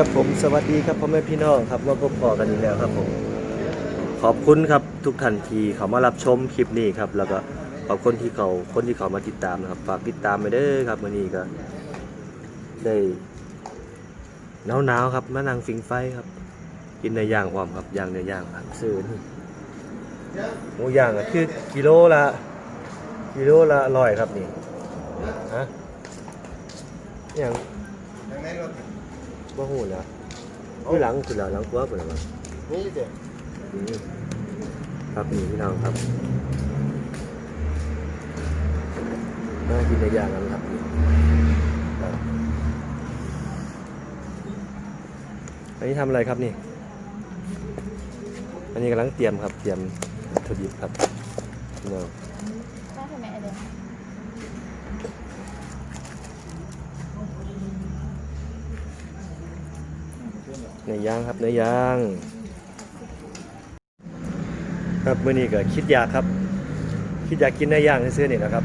ครับผมสวัสดีครับพ่อแม่พี่น้องครับมาพบปอกันอีกแล้วครับผม ขอบคุณครับทุกท่านที่เขามารับชมคลิปนี้ครับแล้วก็ขอบคุณที่เขาคนที่เขามาติดตามนะครับฝากติดตามไปเด้อครับวันนี้ก็ได้หนาวๆครับมานั่งฟิงไฟครับ กินในย่างความครับย่างในย่างครับซื้อนี่หมูย่างอะคือกิโลละกิโลละร้อยครับนี่ฮะอย่างยังไงรถ บ่หูแล้วอยู่หลังคือหลังกว่าเปิดมานี่เด็กอืมครับนี่พี่น้องครับน่ากินในอย่างนั้นครับนี่ครับอันนี้ทำอะไรครับนี่ อันนี้กำลังเตรียมครับ เตรียมวัตถุดิบครับพี่น้อง น่าจะไม่อะไร เนื้อย่างครับเนื้อย่างครับมื่อนี้ก็คิดอยากครับ คิดอยากกินเนื้อย่างซื้อๆนี่นะครับ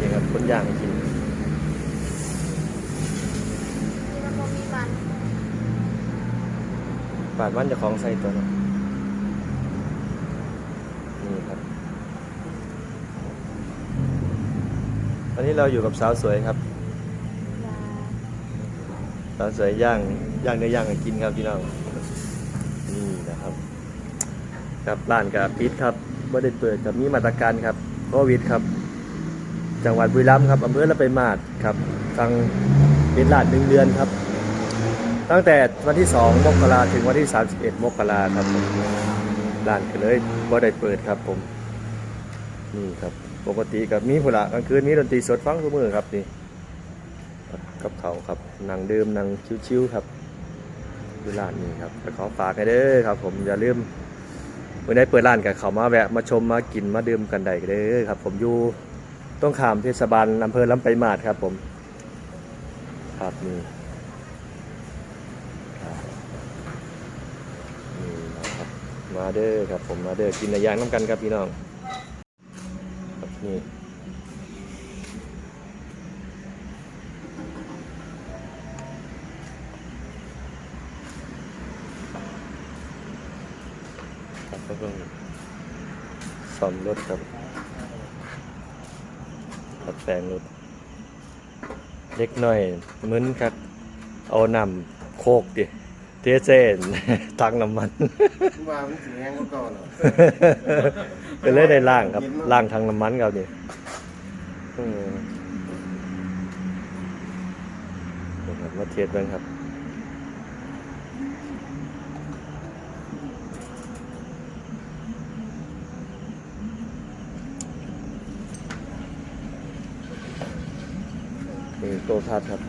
นี่ครับคนย่างให้กินมีมันบ่มีมันปาดวันเจะของใส่ตัวเนาะนี่ครับตอนนี้เราอยู่กับสาวสวยครับยาสาวสวยย่างย่างเนื้อย่างกินครับพี่น้องนี่นะครับกับร้านกับปิดครับไม่ได้เปิดกับมีมาตรการครับโควิดครับ จังหวัดบุรีรัมย์ครับอำเภอละไปมาดครับสั่งปิดร้านหนึ่งเดือนครับ ตั้งแต่วันที่ 2 มกราถึงวันที่ 31 มกราครับร้านก็เลยบ่ได้เปิดครับผมนี่ครับ ปกติกับมีผละกลางคืนมีดนตรีสดฟังทุกมือครับนี่ กับเขาครับนั่งดื่มนั่งชิวๆครับดูร้านนี้ครับไปขอฝากให้เด้อครับ ผมอย่าลืมเมื่อได้เปิดร้านกับเขามาแวะมาชมมากินมาดื่มกันได้เด้อครับ ผมอยู่ต้องขามเทศบาลอำเภอลำไปมาดครับ ผมครับนี่นี่นะครับมาเด้อครับผมมาเด้อกินระยางน้ำกันครับพี่น้องครับนี่ครับก็เพิ่งซ่อมรถครับตัดแต่งรถเล็กน้อยมึนครับ เอานำโคกดิเทเซนตักน้ำมันว่ามันสีแห้งก็เก่าเนาะเป็นเลยได้ล่างครับล่างทางน้ำมันครับนี่อืมนี่ครับมาเทียบกันครับ นี่โตทัดครับ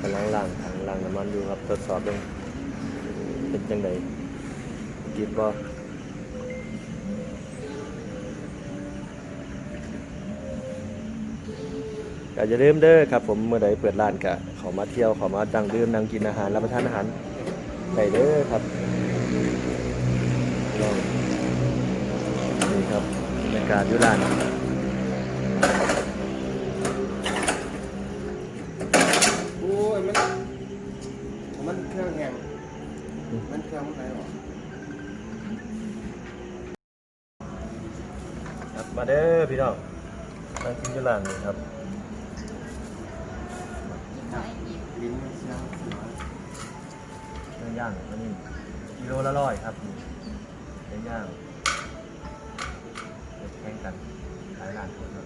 กำลังล่างทางล่างน้ำมันอยู่ครับทดสอบดูเป็นจังไดกินบ่ก็อย่าลืมเด้อครับผมเมื่อใดเปิดร้านก็ขามาเที่ยวขามาดังดื่มนั่งกินอาหารรับประทานอาหารได้เด้อครับลองนี่ครับบรรยากาศยู่ร้าน โอ้ยมันมันเครื่องแห้งมันเครื่องมันไหนหรอ ครับ มาเด้อพี่น้องนั่งกินอยู่ร้านนี่ครับลิ้นมันเสียงเสียงเนื้อย่างอันนี้กิโลละร้อยครับเนื้อย่างแข่งกันขายร้านคนครับ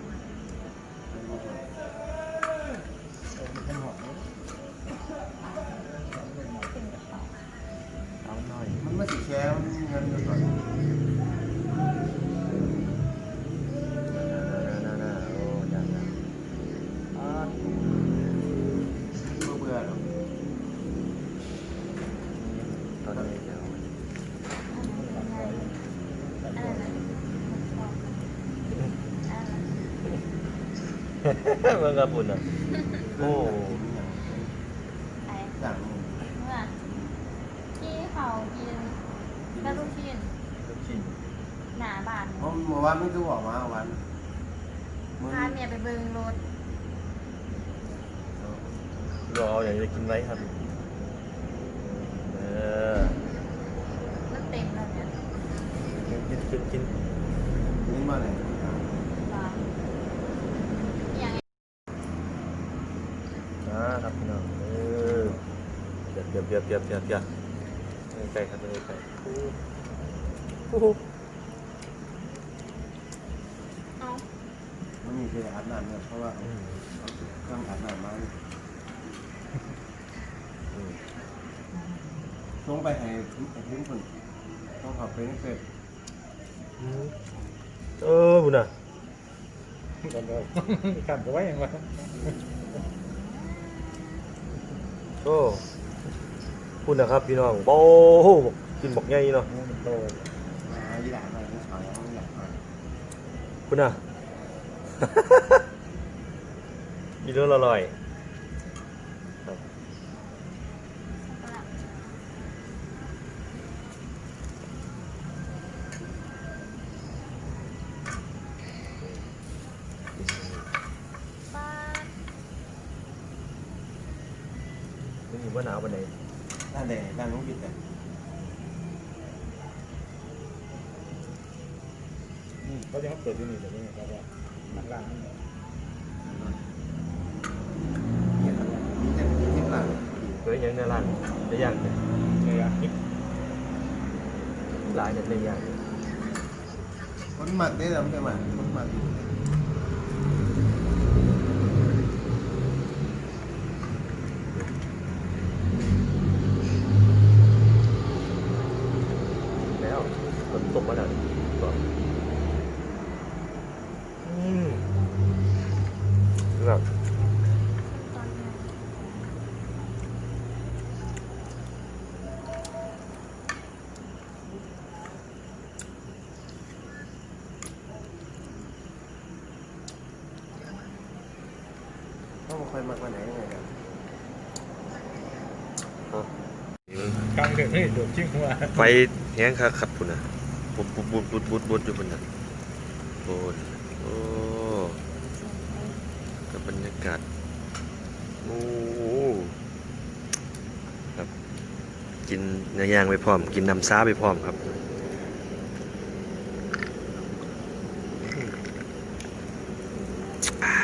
เอาหน่อยมันไม่สีแค่เงินอยู่ก่อน เมืองกระปุ่นอะ โอ้ไอ้สั่งเมื่อที่เขากินแม่ลูกชิ้นลูกชิ้นหนาบานเพราะเมื่อวานมันคือบอกมาวันพาเมียไปเบิ่งรถรออย่างจะกินไว้ครับ เออ มันเต็มแล้วเนี่ย กินกินกินกิน นี่มาไหน บ้าอย่าง นะ ครับพี่น้องเออเดี๋ยวเดี๋ยวเดี๋ยวเดี๋ยวเดี๋ยวเดี๋ยวใกล้ครับใกล้โอ้โหเอามันมีคืออาบน้ำเนี่ยเพราะว่าเอาเอาเครื่องอาบน้ำมาอืมลงไปให้ให้ทิ้งคนต้องขับไปให้เสร็จเออบุญอะกันเลยกันก็ไว้ยังไง โอ้คุณนะครับพี่น้องโอ้โหกินบอกใหญ่เนาะมันโตมาอีหลานมาที่ชายเอาอีหลานมาคุณอะมีเรื่องอร่อย ว่าหนาววันไหนด้านใดด้านน้องบิดแต่นี่เขาจะเขาเปิดที่นี่แต่นี่แล้วก็มันล่างมันเนี่ยครับมีแต่ที่หลังเฮ้ยยังในร้านได้ย่างเนี่ยเนี่ยอะคิดหลายเนี่ยได้ย่างคนหมักได้แล้วไม่หมักคนหมักอยู่ แล้วฝนตกมาแล้วก็อืมแบบ ตอนนี้ ต้องคอยหมักวันไหนยังไงกันกลางเดือนนี่โดดชิ้งว่าไฟแห้งคักขัดพุ่นอะบุดบุดบุดบุดบุดบุดอยู่พุ่นอะโอ้ยโอ้กับบรรยากาศโอ้โหครับกินเนื้อย่างไปพร้อม กินน้ำซาไปพร้อมครับอ่า